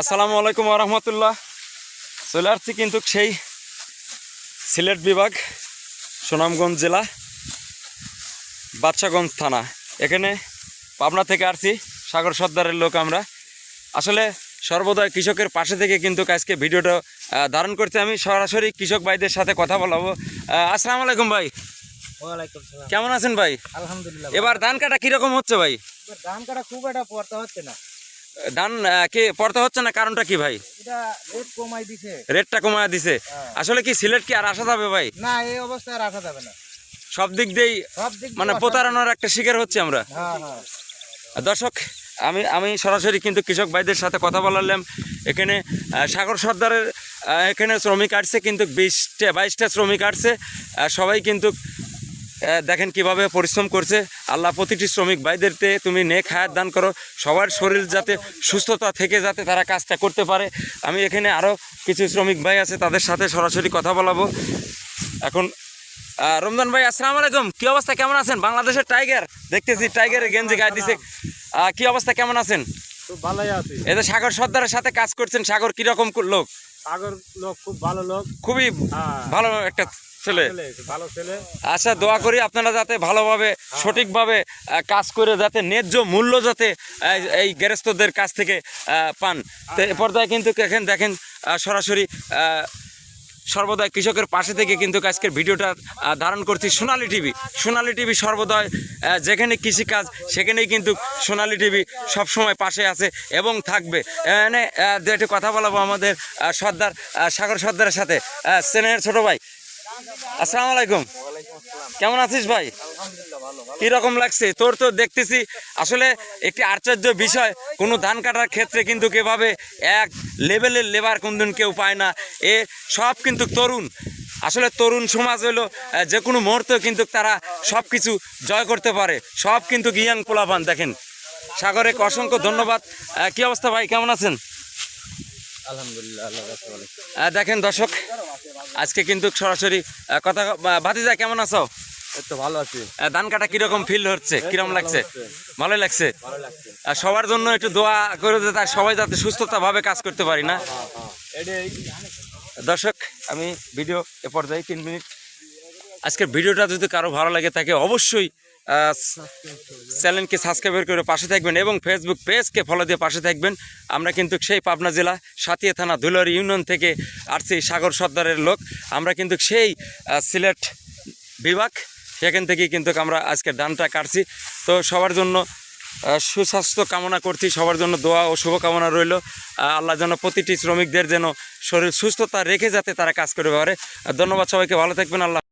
আসসালামু আলাইকুম রহমতুল্লাহ চলে আসছি কিন্তু সেই সিলেট বিভাগ সুনামগঞ্জ জেলা বাদশাগঞ্জ থানা। এখানে পাবনা থেকে আসছি সাগর সর্দারের লোক আমরা। আসলে সর্বদয় কৃষকের পাশে থেকে কিন্তু আজকে ভিডিওটা ধারণ করতে আমি। সরাসরি কৃষক ভাইদের সাথে কথা বলাবো। আসসালামু আলাইকুম ভাই। কেমন আছেন ভাই? আলহামদুলিল্লাহ এবার ধান কাটা কীরকম হচ্ছে ভাই? ধান কাটা খুব একটা পড়তে হচ্ছে না। ধান কি পড়তে হচ্ছে না? কারণটা কি ভাই? রেটটা কমায় দিছে। হ্যাঁ। আসলে কি সিলেট কি আর আসা যাবে ভাই? না এই অবস্থায় রাখা যাবে না। সব দিক দিয়েই মানে প্রতারণার একটা শিকার হচ্ছে আমরা। হ্যাঁ হ্যাঁ। দর্শক আমি আমি সরাসরি কিন্তু কৃষক ভাইদের সাথে কথা বলালাম। এখানে সাগর সর্দারের এখানে শ্রমিক আসছে কিন্তু বিশটা বাইশটা শ্রমিক আসছে। সবাই কিন্তু দেখেন কীভাবে পরিশ্রম করছে। আল্লাহ প্রতিটি শ্রমিক ভাইদেরতে তুমি নেক হায়াত দান করো। সবার শরীর যাতে সুস্থতা থেকে যাতে তারা কাজটা করতে পারে। আমি এখানে আরও কিছু শ্রমিক ভাই আছে, তাদের সাথে সরাসরি কথা বলাবো। এখন রমজান ভাই, আসসালামু আলাইকুম। কি অবস্থা? কেমন আছেন? বাংলাদেশের টাইগার। দেখতেছি টাইগারের গেঞ্জি গায়ে দিছে। কি অবস্থা? কেমন আছেন? সাগর সর্দারের সাথে কাজ করছেন সাগর কীরকম লোক? সাগর লোক খুব ভালো লোক। খুবই হ্যাঁ। ভালো একটা ছেলে। ভালো ছেলে আচ্ছা দোয়া করি আপনারা যাতে ভালোভাবে সঠিকভাবে আহ, কাজ করে যাতে ন্যায্য মূল্য যাতে এই গেরস্তদের কাছ থেকে পান। তো এ পর্যায়ে কিন্তু এখন দেখেন আহ, সরাসরি সর্বদাই কৃষকের পাশে থেকে কিন্তু আজকের ভিডিওটা ধারণ করছি সোনালী টিভি। সোনালী টিভি সর্বদয় যেখানে কৃষিকাজ, সেখানেই কিন্তু সোনালী টিভি সবসময় পাশে আছে এবং থাকবে। এনে দু একটি কথা বলাবো আমাদের সর্দার সাগর সর্দারের সাথে। স্নেহের ছোট ভাই আসসালামু আলাইকুম। কেমন আছিস ভাই? আলহামদুলিল্লাহ ভালো কি রকম লাগছে? তোর তো দেখতেছি আসলে একটি আশ্চর্য বিষয় কোনো ধান কাটার ক্ষেত্রে কিন্তু কেভাবে এক লেভেলের লেবার কোনদিন কেউ পায় না। এ সব কিন্তু তরুণ। আসলে তরুণ সমাজ হলো যে কোনো মুহূর্তে কিন্তু তারা সব কিছু জয় করতে পারে। সব কিন্তু ইয়াং পোলাপান দেখেন। সাগরে অসংখ্য ধন্যবাদ। কি অবস্থা ভাই? কেমন আছেন? আলহামদুলিল্লাহ দেখেন দর্শক আজকে কিন্তু সরাসরি কথা ভাতিজা কেমন আছো? তো ভালো আছি। ধান কাটা কীরকম ফিল হচ্ছে? কীরকম লাগছে? ভালোই লাগছে? সবার জন্য একটু দোয়া করে যে তার সবাই যাতে সুস্থতা ভাবে কাজ করতে পারি না? দর্শক আমি ভিডিও এ পর্যায়ে তিন মিনিট আজকের ভিডিওটা যদি কারও ভালো লাগে তাকে অবশ্যই চ্যানেলকে সাবস্ক্রাইব করে পাশে থাকবেন এবং ফেসবুক পেজকে ফলো দিয়ে পাশে থাকবেন। আমরা কিন্তু সেই পাবনা জেলা সাতিয়া থানা ধুলারি ইউনিয়ন থেকে আসছি, সাগর সর্দারের লোক। আমরা কিন্তু সেই সিলেট বিভাগ। সেখান থেকেই কিন্তু আমরা আজকের ধানটা কাটছি। তো সবার জন্য সুস্বাস্থ্য কামনা করছি। সবার জন্য দোয়া ও শুভকামনা রইল। আল্লাহ যেন প্রতিটি শ্রমিকদের যেন শরীর সুস্থতা রেখে যাতে তারা কাজ করে পারে। ধন্যবাদ সবাইকে। ভালো থাকবেন। আল্লাহ